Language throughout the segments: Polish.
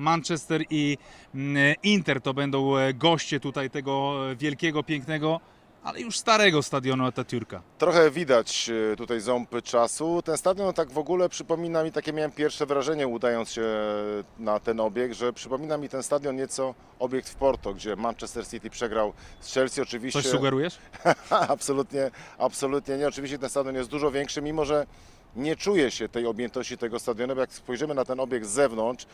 Manchester i mm, Inter to będą e, goście tutaj tego e, wielkiego, pięknego, ale już starego stadionu Atatürka. Trochę widać e, tutaj ząb czasu. Ten stadion tak w ogóle przypomina mi, takie miałem pierwsze wrażenie udając się na ten obiekt, że przypomina mi ten stadion nieco obiekt w Porto, gdzie Manchester City przegrał z Chelsea. Oczywiście Coś sugerujesz? absolutnie, absolutnie nie. Oczywiście ten stadion jest dużo większy, mimo że nie czuje się tej objętości tego stadionu, bo jak spojrzymy na ten obiekt z zewnątrz,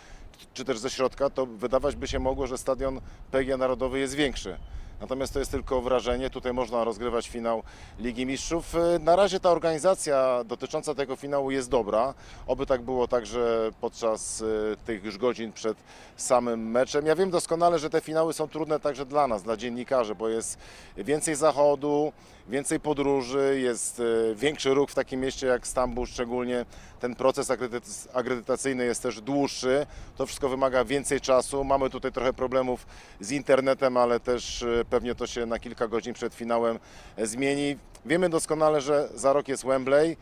czy też ze środka, to wydawać by się mogło, że stadion PGA Narodowy jest większy. Natomiast to jest tylko wrażenie. Tutaj można rozgrywać finał Ligi Mistrzów. E, Na razie ta organizacja dotycząca tego finału jest dobra. Oby tak było także podczas e, tych już godzin przed samym meczem. Ja wiem doskonale, że te finały są trudne także dla nas, dla dziennikarzy, bo jest więcej zachodu, więcej podróży, jest e, większy ruch w takim mieście jak Stambuł, szczególnie ten proces akredytac- akredytacyjny jest też dłuższy. To wszystko wymaga więcej czasu. Mamy tutaj trochę problemów z internetem, ale też pewnie to się na kilka godzin przed finałem zmieni. Wiemy doskonale, że za rok jest Wembley.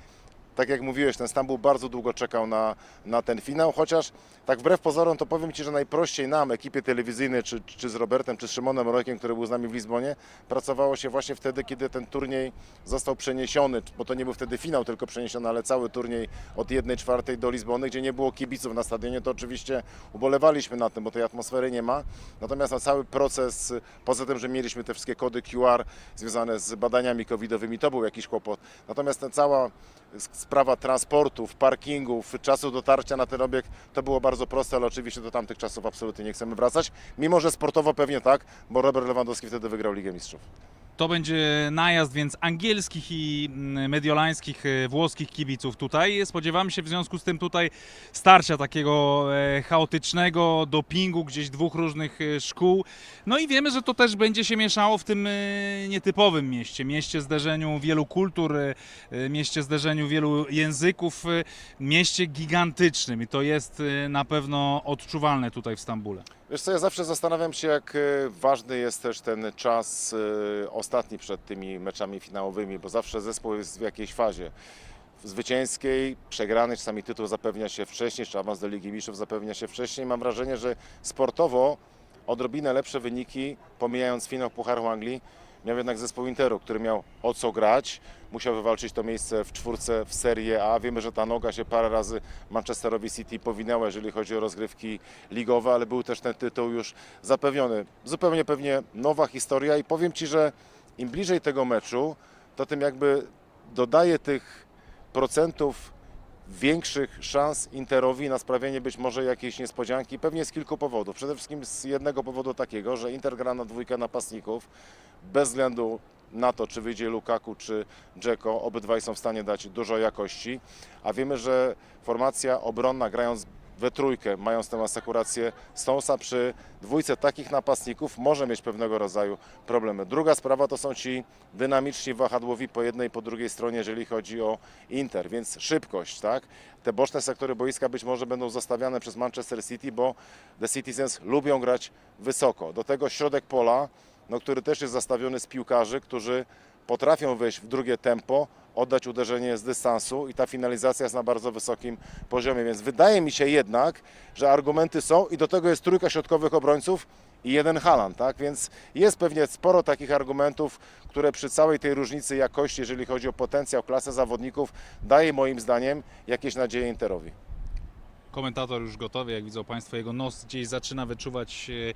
Tak jak mówiłeś, ten Stambuł bardzo długo czekał na, na ten finał, chociaż tak wbrew pozorom to powiem Ci, że najprościej nam, ekipie telewizyjnej, czy, czy z Robertem, czy z Szymonem Rojkiem, który był z nami w Lizbonie, pracowało się właśnie wtedy, kiedy ten turniej został przeniesiony, bo to nie był wtedy finał, tylko przeniesiony, ale cały turniej od 1 czwartej do Lizbony, gdzie nie było kibiców na stadionie, to oczywiście ubolewaliśmy na tym, bo tej atmosfery nie ma. Natomiast na cały proces, poza tym, że mieliśmy te wszystkie kody QR związane z badaniami covidowymi, to był jakiś kłopot. Natomiast ta cała sprawa transportów, parkingów, czasu dotarcia na ten obiekt, to było bardzo proste, ale oczywiście do tamtych czasów absolutnie nie chcemy wracać, mimo że sportowo pewnie tak, bo Robert Lewandowski wtedy wygrał Ligę Mistrzów. To będzie najazd więc angielskich i mm, mediolańskich, e, włoskich kibiców tutaj. Spodziewamy się w związku z tym tutaj starcia takiego e, chaotycznego dopingu gdzieś dwóch różnych e, szkół. No i wiemy, że to też będzie się mieszało w tym nietypowym mieście. Mieście zderzeniu wielu kultur, mieście zderzeniu wielu języków, mieście gigantycznym i to jest na pewno odczuwalne tutaj w Stambule. Wiesz co, ja zawsze zastanawiam się, jak e, ważny jest też ten czas e, ostatni przed tymi meczami finałowymi, bo zawsze zespół jest w jakiejś fazie zwycięskiej, przegrany, czasami tytuł zapewnia się wcześniej, czy awans do Ligi Mistrzów zapewnia się wcześniej. Mam wrażenie, że sportowo odrobinę lepsze wyniki, pomijając finał Pucharu Anglii, miał jednak zespół Interu, który miał o co grać, musiał wywalczyć to miejsce w czwórce w Serie A. Wiemy, że ta noga się parę razy Manchesterowi City powinęła, jeżeli chodzi o rozgrywki ligowe, ale był też ten tytuł już zapewniony. Zupełnie pewnie nowa historia i powiem Ci, że im bliżej tego meczu, to tym jakby dodaje tych procentów większych szans Interowi na sprawienie być może jakiejś niespodzianki, pewnie z kilku powodów. Przede wszystkim z jednego powodu takiego, że Inter gra na dwójkę napastników, bez względu na to, czy wyjdzie Lukaku, czy Dzeko, obydwaj są w stanie dać dużo jakości, a wiemy, że formacja obronna grając we trójkę, mając tę asekurację Stonesa przy dwójce takich napastników może mieć pewnego rodzaju problemy. Druga sprawa to są ci dynamiczni wahadłowi po jednej i po drugiej stronie, jeżeli chodzi o Inter, więc szybkość, tak? Te boczne sektory boiska być może będą zostawiane przez Manchester City, bo The Citizens lubią grać wysoko. Do tego środek pola, no, który też jest zastawiony z piłkarzy, którzy potrafią wejść w drugie tempo, oddać uderzenie z dystansu i ta finalizacja jest na bardzo wysokim poziomie. Więc wydaje mi się jednak, że argumenty są i do tego jest trójka środkowych obrońców i jeden Halan, tak? Więc jest pewnie sporo takich argumentów, które przy całej tej różnicy jakości, jeżeli chodzi o potencjał, klasę zawodników, daje moim zdaniem jakieś nadzieje Interowi. komentator już gotowy, jak widzą Państwo, jego nos gdzieś zaczyna wyczuwać e,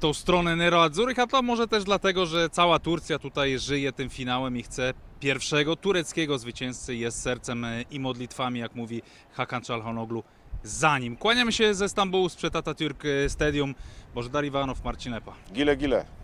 tą stronę Nero Azzurrych, a to może też dlatego, że cała Turcja tutaj żyje tym finałem i chce pierwszego tureckiego zwycięzcy, jest sercem e, i modlitwami, jak mówi Hakan Çalhanoğlu, za nim. Kłaniamy się ze Stambułu sprzed Atatürk Stadium. Bożdar Iwanow, Marcin Lepa. Gile, gile.